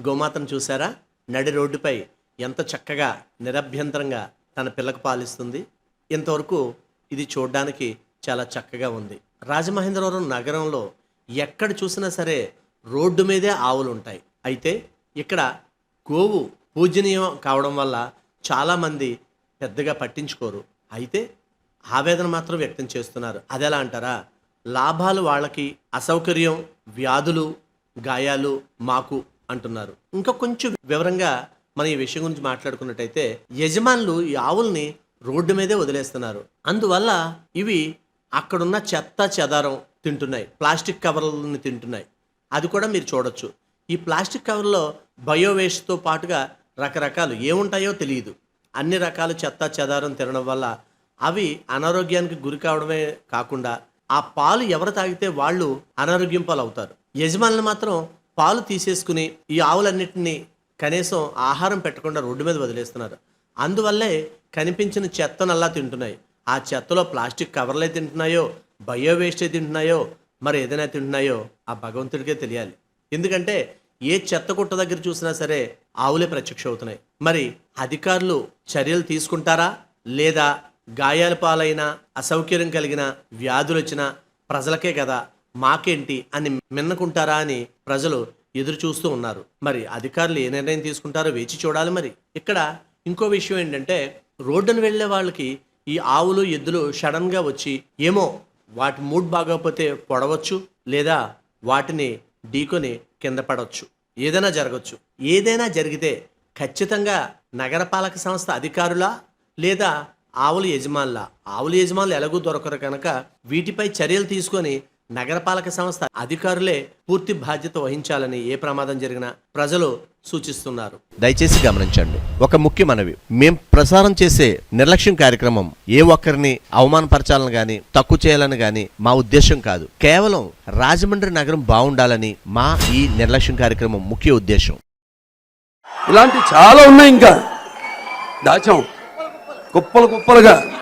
గోమాతను చూసారా నడి రోడ్డుపై ఎంత చక్కగా నిరభ్యంతరంగా తన పిల్లకు పాలిస్తుంది. ఇంతవరకు ఇది చూడడానికి చాలా చక్కగా ఉంది. రాజమహేంద్రవరం నగరంలో ఎక్కడ చూసినా సరే రోడ్డు మీదే ఆవులు ఉంటాయి అయితే ఇక్కడ గోవు పూజనీయం కావడం వల్ల చాలామంది పెద్దగా పట్టించుకోరు. అయితే ఆవేదన మాత్రం వ్యక్తం చేస్తున్నారు. అదెలా అంటారా? లాభాలు వాళ్ళకి అసౌకర్యం వ్యాధులు గాయాలు మాకు అంటున్నారు. ఇంకా కొంచెం వివరంగా మనం ఈ విషయం గురించి మాట్లాడుకున్నట్టయితే యజమానులు ఈ ఆవుల్ని రోడ్డు మీదే వదిలేస్తున్నారు. అందువల్ల ఇవి అక్కడున్న చెత్త చెదారం తింటున్నాయి. ప్లాస్టిక్ కవర్లని తింటున్నాయి. అది కూడా మీరు చూడొచ్చు. ఈ ప్లాస్టిక్ కవర్లో బయో వేస్ట్తో పాటుగా రకరకాలు ఏముంటాయో తెలియదు. అన్ని రకాల చెత్త చెదారం తినడం వల్ల అవి అనారోగ్యానికి గురి కావడమే కాకుండా ఆ పాలు ఎవరు తాగితే వాళ్ళు అనారోగ్యం పాలు అవుతారు యజమానులు మాత్రం పాలు తీసేసుకుని ఈ ఆవులన్నింటినీ కనీసం ఆహారం పెట్టకుండా రోడ్డు మీద వదిలేస్తున్నారు. అందువల్లే కనిపించిన చెత్తనల్లా తింటున్నాయి. ఆ చెత్తలో ప్లాస్టిక్ కవర్లే తింటున్నాయో బయో వేస్టే తింటున్నాయో మరి ఏదైనా తింటున్నాయో ఆ భగవంతుడికే తెలియాలి. ఎందుకంటే ఏ చెత్త కుట్ట దగ్గర చూసినా సరే ఆవులే ప్రత్యక్ష అవుతున్నాయి. మరి అధికారులు చర్యలు తీసుకుంటారా? లేదా గాయాల పాలైన అసౌకర్యం కలిగిన వ్యాధులు వచ్చినా ప్రజలకే కదా మాకేంటి అని మిన్నకుంటారా అని ప్రజలు ఎదురు చూస్తూ ఉన్నారు. మరి అధికారులు ఏ నిర్ణయం తీసుకుంటారో వేచి చూడాలి మరి. ఇక్కడ ఇంకో విషయం ఏంటంటే రోడ్డును వెళ్ళే వాళ్ళకి ఈ ఆవులు ఎద్దులు సడన్గా వచ్చి ఏమో వాటి మూడ్ బాగోకపోతే పొడవచ్చు లేదా వాటిని ఢీకొని కింద పడవచ్చు. ఏదైనా జరగచ్చు. ఏదైనా జరిగితే ఖచ్చితంగా నగరపాలక సంస్థ అధికారులా లేదా ఆవుల యజమానుల. ఆవుల యజమానులు ఎలాగూ దొరకరు కనుక వీటిపై చర్యలు తీసుకొని నగరపాలక సంస్థ అధికారులే పూర్తి బాధ్యత వహించాలని ఏ ప్రమాదం జరిగినా ప్రజలు సూచిస్తున్నారు. దయచేసి గమనించండి. ఒక ముఖ్య మనవి. మేం ప్రసారం చేసే నిర్లక్ష్యం కార్యక్రమం ఏ ఒక్కరిని అవమానపరచాలని గాని తక్కువ చేయాలని గాని మా ఉద్దేశం కాదు. కేవలం రాజమండ్రి నగరం బాగుండాలని మా ఈ నిర్లక్ష్యం కార్యక్రమం ముఖ్య ఉద్దేశం. ఇలాంటి చాలా ఉన్నాయి ఇంకా. దాచాం. కుప్పలు కుప్పలుగా.